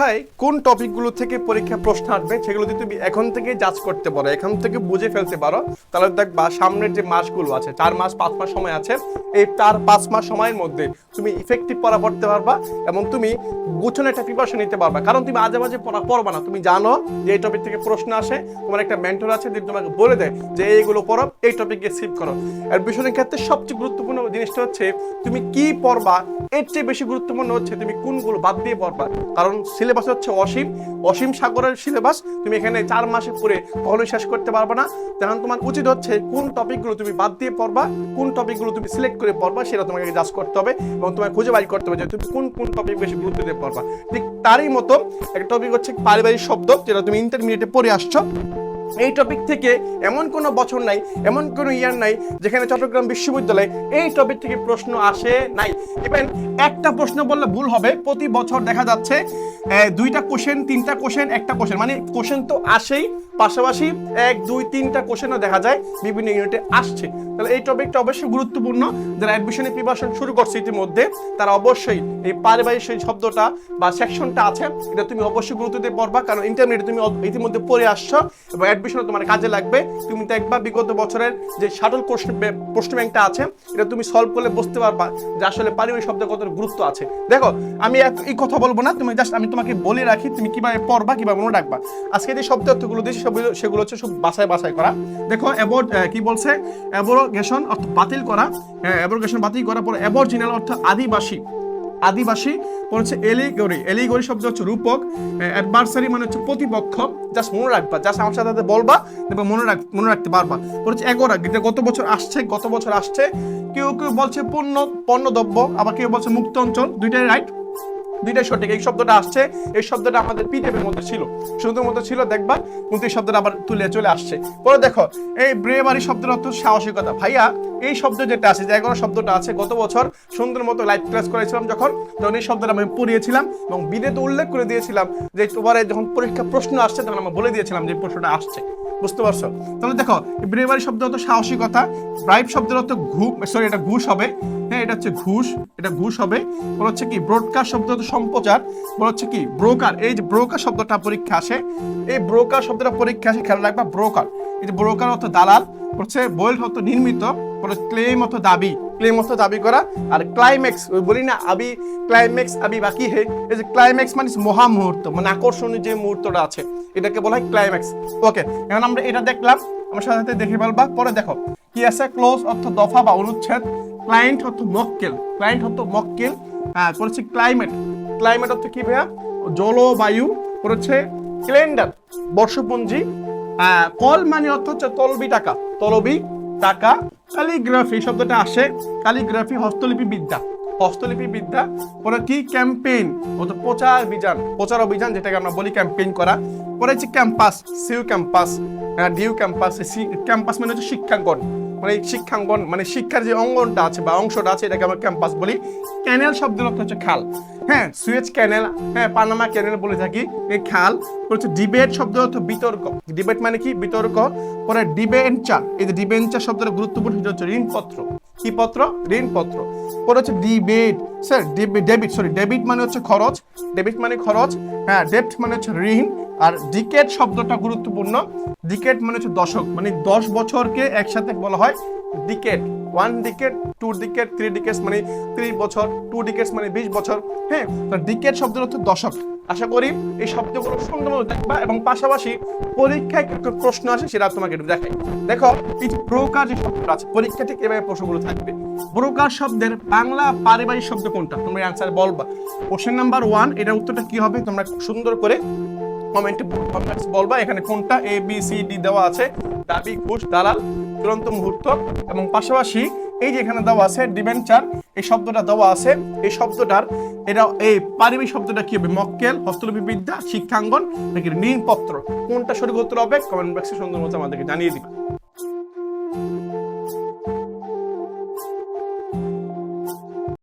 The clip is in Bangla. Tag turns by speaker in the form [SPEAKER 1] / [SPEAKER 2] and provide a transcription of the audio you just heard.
[SPEAKER 1] পরীক্ষায় কোন টপিকগুলো থেকে পরীক্ষা প্রশ্ন আসবে সেগুলো যদি তুমি এখন থেকে জাজ করতে পারো, এখন থেকে বুঝে ফেলতে পারো, তাহলে দেখবা সামনের যে মাসগুলো আছে, চার মাস, পাঁচ মাস সময় আছে, এই চার, পাঁচ মাস সময়ের মধ্যে তুমি ইফেক্টিভ পড়া পড়তে পারবা এবং তুমি গুছনে একটা প্রিপারেশন নিতে পারবা। কারণ তুমি আজে বাজে পড়া পড়বা না। তুমি জানো যে এই টপিক থেকে প্রশ্ন আসে, তোমার একটা মেন্টর আছে যে তোমাকে বলে দেয় যে এইগুলো পড়ো, এই টপিকে সিভ করো। আর বিষয়ের ক্ষেত্রে সবচেয়ে গুরুত্বপূর্ণ জিনিসটা হচ্ছে, তুমি কি পড়বা, এর চেয়ে বেশি গুরুত্বপূর্ণ হচ্ছে তুমি কোনগুলো বাদ দিয়ে পড়বা। কারণ সিলেবাস হচ্ছে অসীম। অসীম সাগরের সিলেবাস তুমি এখানে চার মাসে পড়ে কখনোই শেষ করতে পারবে না। তখন তোমার উচিত হচ্ছে কোন টপিকগুলো তুমি বাদ দিয়ে পড়বা, কোন টপিকগুলো তুমি সিলেক্ট করে পড়বা, সেটা তোমাকে জাজ করতে হবে এবং তোমাকে খুঁজে বাই করতে হবে যে তুমি কোন কোন টপিক বেশি গুরুত্ব দিয়ে পারবা ঠিক তারই মতো একটা টপিক হচ্ছে পারিবারিক শব্দ, যেটা তুমি ইন্টারমিডিয়েটে পড়ে আসছো। এই টপিক থেকে এমন কোনো বছর নাই, এমন কোনো ইয়ার নাই যেখানে চট্টগ্রাম বিশ্ববিদ্যালয়ে এই টপিক থেকে প্রশ্ন আসে নাই। ইভেন একটা প্রশ্ন বললে ভুল হবে, প্রতি বছর দেখা যাচ্ছে দুইটা কোশ্চেন তিনটা কোশ্চেন একটা কোশ্চেন মানে কোশ্চেন তো আসেই, পাশাপাশি এক, দুই, তিনটা কোশ্চেনও দেখা যায়, বিভিন্ন ইউনিটে আসছে। তাহলে এই টপিকটা অবশ্যই গুরুত্বপূর্ণ। যারা অ্যাডমিশনের প্রিপারেশন শুরু করছে ইতিমধ্যে, তারা অবশ্যই এই পারিবারিক সেই শব্দটা বা সেকশনটা আছে, এটা তুমি অবশ্যই গুরুত্ব দিয়ে পড়বা, কারণ ইন্টারমিডিয়েট তুমি ইতিমধ্যে পড়ে আসছো, এবং অ্যাডমিশন তোমার কাজে লাগবে। তুমি দেখবা বিগত বছরের যে শাটল বে- প্রশ্ন ব্যাংকটা আছে, এটা তুমি সলভ করলে বুঝতে পারবা যে আসলে পারিবারিক শব্দের কত গুরুত্ব আছে। দেখো, আমি এই কথা বলব না, তুমি জাস্ট আমি তোমাকে বলে রাখি, তুমি কীভাবে পড়বা, কীভাবে মনে রাখবা। আজকে যে শব্দ অর্থগুলো দিয়েছি সেগুলো সেগুলো হচ্ছে সব বাছাই বাছাই করা। দেখো অ্যাবোর্ড কি বলছে? অ্যাবোরগেশন অর্থ বাতিল করা। অ্যাবোরগেশন বাতিল করার পর অ্যাবরজিনাল অর্থ আদিবাসী। আদিবাসী পরে হচ্ছে এলিগরি এলিগরি শব্দ হচ্ছে রূপক অ্যাডভার্সারি মানে হচ্ছে প্রতিপক্ষ। জাস্ট মনে রাখবা জাস্ট আমার সাথে বলবা এবং মনে রাখ, মনে রাখতে পারবা। পরে হচ্ছে এগোরা যেটা গত বছর আসছে গত বছর আসছে? কেউ কেউ বলছে পণ্য পণ্য দ্রব্য আবার কেউ বলছে মুক্ত অঞ্চল, দুইটাই রাইট দুইটাই সঠিক। এই শব্দটা আসছে, এই শব্দটা আমাদের পিডিএফের মধ্যে ছিল। সুন্দর মধ্যে ছিল, দেখবা কিন্তু এই শব্দটা আবার তুলে চলে আসছে। পরে দেখো, এই ব্রেবারি শব্দের অর্থ সাহসিকতা। ভাইয়া, এই শব্দ যেটা আছে, যে শব্দটা আছে, গত বছর সুন্দর মতো লাইভ ক্লাস করেছিলাম যখন, তখন এই শব্দটা আমি পড়িয়েছিলাম এবং বিদেতে উল্লেখ করে দিয়েছিলাম যে তোমার যখন পরীক্ষা প্রশ্ন আসছে, তখন আমি বলে দিয়েছিলাম যে প্রশ্নটা আসছে। বুঝতে পারছ? তাহলে দেখো ব্রেভারি শব্দ হতো সাহসিকতা ব্রাইব শব্দের অর্থ ঘু সরি এটা ঘুষ হবে। এটা হচ্ছে ঘুষ, এটা ঘুষ হবে। বলা হচ্ছে কি ব্রডকাস্ট শব্দ সম্প্রচার, বলা হচ্ছে কি, ব্রোকার, এই যে ব্রোকার শব্দটা পরীক্ষা আসে, এই ব্রোকার শব্দটা পরীক্ষা আসে, খেয়াল রাখবা, ব্রোকার। এই যে ব্রোকার অর্থ দালাল হচ্ছে বোল্ট অর্থ নির্মিত ক্লেম অর্থ দাবি, ক্লেম অর্থ দাবি করা, আর ক্লাইম্যাক্স ওই বলি না, আবি ক্লাইম্যাক্স আবি বাকি হে, এই যে ক্লাইম্যাক্স মানে মহা মুহূর্ত মানে আকর্ষণীয় যে মুহূর্তটা আছে, এটাকে বলা হয় ক্লাইম্যাক্স ওকে এখন আমরা এটা দেখলাম, আমার সাথে সাথে দেখে বলবা পরে দেখো, কি আছে? ক্লোজ অর্থ দফা বা অনুচ্ছেদ ক্লায়েন্ট অর্থ মক্কেল ক্লায়েন্ট অর্থ মক্কেল। হ্যাঁ করেছে ক্লাইমেট। ক্লাইমেট অর্থ কি ভাইয়া? জলবায়ু করেছে ক্যালেন্ডার বর্ষপঞ্জি। আহ, কল মানে অর্থ হচ্ছে তলবি টাকা তলবি টাকা। ক্যালিগ্রাফি শব্দটা আসে। ক্যালিগ্রাফি হস্তলিপি বিদ্যা হস্তলিপি বিদ্যা পরে কি? ক্যাম্পেইন অর্থাৎ প্রচার অভিযান। প্রচার অভিযান যেটাকে আমরা বলি ক্যাম্পেইন করা। পরে হচ্ছে ক্যাম্পাস সিউ ক্যাম্পাস ডিউ ক্যাম্পাস ক্যাম্পাস মানে হচ্ছে শিক্ষাঙ্গন। মানে শিক্ষাঙ্গন মানে শিক্ষার যে অঙ্গনটা আছে বা অংশটা আছে, এটাকে আমরা ক্যাম্পাস বলি। ক্যানেল শব্দের অর্থ হচ্ছে খাল। হ্যাঁ সুয়েজ ক্যানেল হ্যাঁ পানামা ক্যানেল বলে থাকি, এই খাল। হচ্ছে ডিবেট শব্দ অর্থ বিতর্ক। ডিবেট মানে কি? বিতর্ক, পরে ডিবেঞ্চার এই যে ডিবেঞ্চার শব্দের গুরুত্বপূর্ণ, সেটা হচ্ছে ঋণপত্র। কি পত্র? ঋণপত্র। পরে হচ্ছে debate sir debit sorry debit মানে হচ্ছে খরচ। ডেবিট মানে খরচ হ্যাঁ ডেপ্ট মানে হচ্ছে ঋণ। আর ডিকেট শব্দটা গুরুত্বপূর্ণ। ডিকেট মানে হচ্ছে দশক মানে দশ বছরকে একসাথে বলা হয় decade one decade two decade three decades মানে ত্রিশ বছর টু ডিকেটস মানে বিশ বছর। হ্যাঁ তো ডিকেট শব্দের অর্থ দশক। আশা করি এই শব্দগুলো সুন্দর দেখবা এবং পাশাপাশি পরীক্ষায় কি প্রশ্ন আসে সেটা তোমাকে একটু দেখাই। দেখো, এই যে ব্রোকার যে শব্দটা আছে পরীক্ষা ঠিক এভাবে প্রশ্নগুলো থাকবে। ব্রোকার শব্দের বাংলা পারিবারিক শব্দ কোনটা? তোমরা অ্যান্সার বলবা। কোশ্চেন নাম্বার ওয়ান এটার উত্তরটা কি হবে? তোমরা সুন্দর করে কমেন্টে বলবা, এখানে কোনটা? এ বি সি ডি দেওয়া আছে। দাবি, ঘুষ, দালাল, চূড়ান্ত মুহূর্ত এবং পাশাপাশি এই যে এখানে দেওয়া আছে ডিভেঞ্চার এই শব্দটা দেওয়া আছে। এই শব্দটার, এটা, এই পারিমি শব্দটা কি হবে? মক্কেল হস্তলিপি বিদ্যা শিক্ষাঙ্গন নাকি ঋণপত্র? কোনটা সঠিক উত্তর হবে? কমেন্ট বক্সে সুন্দর মতো আমাদেরকে জানিয়ে দিবা।